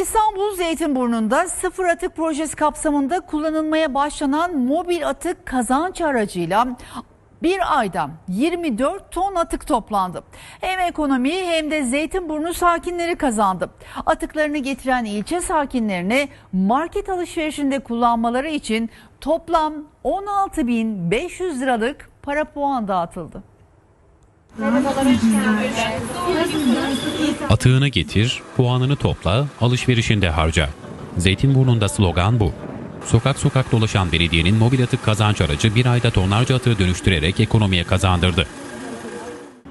İstanbul Zeytinburnu'nda sıfır atık projesi kapsamında kullanılmaya başlanan mobil atık kazanç aracıyla bir ayda 24 ton atık toplandı. Hem ekonomiyi hem de Zeytinburnu sakinleri kazandı. Atıklarını getiren ilçe sakinlerine market alışverişinde kullanmaları için toplam 16.500 liralık para puan dağıtıldı. Atığını getir, puanını topla, alışverişinde harca. Zeytinburnu'nda slogan bu. Sokak sokak dolaşan belediyenin mobil atık kazanç aracı bir ayda tonlarca atığı dönüştürerek ekonomiye kazandırdı.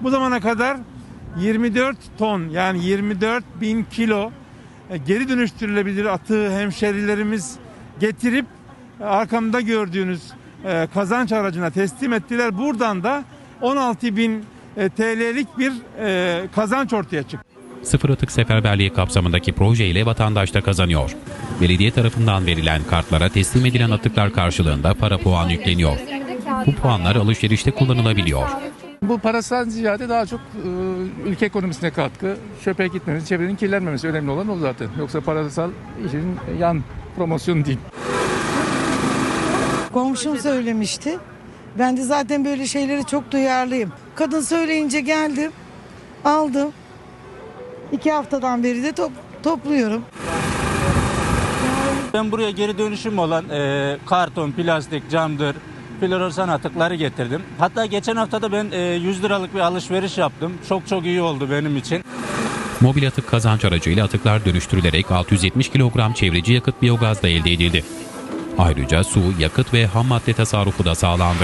Bu zamana kadar 24 ton yani 24 bin kilo e, geri dönüştürülebilir atığı hemşerilerimiz getirip e, arkamda gördüğünüz e, kazanç aracına teslim ettiler. Buradan da 16 bin e, TL'lik bir e, kazanç ortaya çıktı. Sıfır atık seferberliği kapsamındaki proje ile vatandaş da kazanıyor. Belediye tarafından verilen kartlara teslim edilen atıklar karşılığında para puan yükleniyor. Bu puanlar alışverişte kullanılabiliyor. Bu parasal ziyade daha çok e, ülke ekonomisine katkı, çöpe gitmemesi, çevrenin kirlenmemesi önemli olan o zaten. Yoksa parasal işin yan promosyonu değil. Komşum söylemişti. Ben de zaten böyle şeylere çok duyarlıyım. Kadın söyleyince geldim, aldım. İki haftadan beri de top, topluyorum. Ben buraya geri dönüşüm olan e, karton, plastik, camdır, floresan atıkları getirdim. Hatta geçen hafta da ben e, 100 liralık bir alışveriş yaptım. Çok çok iyi oldu benim için. Mobil atık kazanç aracıyla atıklar dönüştürülerek 670 kilogram çevreci yakıt biyogaz da elde edildi. Ayrıca su, yakıt ve ham madde tasarrufu da sağlandı.